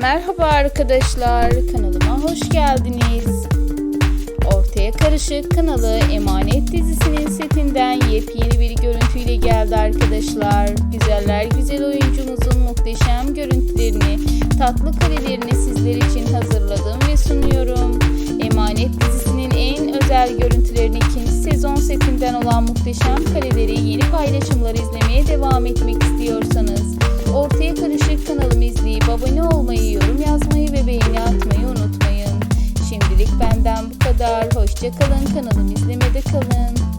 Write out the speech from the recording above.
Merhaba arkadaşlar, kanalıma hoş geldiniz. Ortaya Karışık kanalı Emanet dizisinin setinden yepyeni bir görüntüyle geldi arkadaşlar. Güzeller güzel oyuncumuzun muhteşem görüntülerini, tatlı karelerini sizler için hazırladım ve sunuyorum. Emanet dizisinin en özel görüntülerini ikinci sezon setinden olan muhteşem kareleri yeni paylaşımlar izlemeye devam etmek abone olmayı, yorum yazmayı ve beğeni atmayı unutmayın. Şimdilik benden bu kadar. Hoşçakalın kanalımı izlemede kalın.